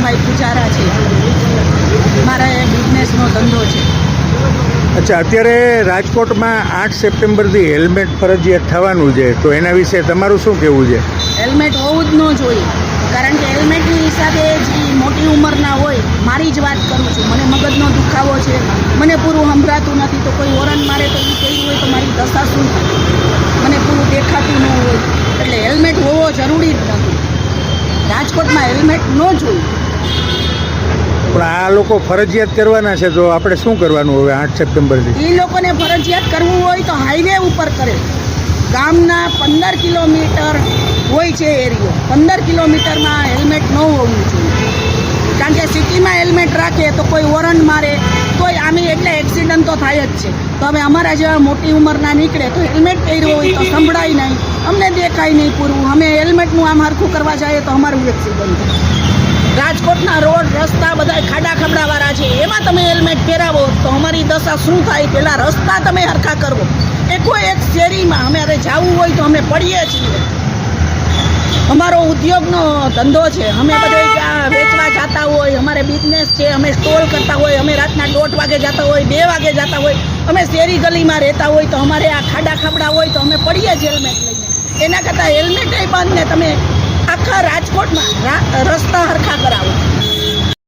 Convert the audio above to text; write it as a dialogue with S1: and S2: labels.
S1: વિક્રમભાઈ પૂજારા છે. મારા એ બિઝનેસનો ધંધો છે.
S2: અચ્છા અત્યારે રાજકોટમાં આઠ સપ્ટેમ્બરથી હેલ્મેટ ફરજિયાત થવાનું છે. તો એના વિશે તમારું શું કહેવું છે?
S1: હેલ્મેટ હોવું જ ન જોઈએ. કારણ કે હેલ્મેટની હિસાબે જે મોટી ઉંમરના હોય મારી જ વાત કરું છું. મને મગજનો દુખાવો છે. મને પૂરું સંભળાતું નથી. તો કોઈ ઓરન મારે તો એ કહ્યું હોય તો મારી દશા શું મને પૂરું દેખાતું ન હોય. એટલે હેલ્મેટ હોવો જરૂરી જ નથી. રાજકોટમાં હેલ્મેટ ન જોઈએ.
S2: પણ આ લોકો ફરજિયાત કરવાના છે તો આપણે શું કરવાનું હવે આઠ સપ્ટેમ્બરથી?
S1: એ લોકોને ફરજિયાત કરવું હોય તો હાઈવે ઉપર કરે. ગામના પંદર કિલોમીટર હોય છે એરિયો. પંદર કિલોમીટરમાં હેલ્મેટ ન હોવું જોઈએ. કારણ કે સિટીમાં હેલ્મેટ રાખે તો કોઈ વોરંટ મારે, તોય આમે એટલે એક્સિડન્ટ તો થાય જ છે. તો હવે અમારા જેવા મોટી ઉંમરના નીકળે તો હેલ્મેટ પહેર્યું હોય તો સંભળાય નહીં. અમને દેખાય નહીં પૂરું. અમે હેલ્મેટનું આમ હરખું કરવા જઈએ તો અમારું એક્સિડન્ટ થાય. રાજકોટના રોડ, રસ્તા બધા ખાડા ખબડાવાળા છે. એમાં તમે હેલ્મેટ પહેરાવો તો અમારી દશા શું થાય? પેલા રસ્તા તમે હરખા કરવો. કોઈ એક શેરીમાં અમારે જવું હોય તો અમે પડીએ છીએ. અમારો ઉદ્યોગનો ધંધો છે. અમે બધે વેચવા જતા હોય, અમારે બિઝનેસ છે, અમે સ્ટોલ કરતા હોય, અમે રાતના દોઢ વાગે જતા હોય, બે વાગે જતા હોય, અમે શેરી ગલીમાં રહેતા હોય તો અમારે આ ખાડા ખાબડા હોય તો અમે પડીએ જ હેલ્મેટ લઈને. એના કરતાં હેલ્મેટ બંધ ને તમે આખા રાજકોટમાં રસ્તા હરખા કરાવો.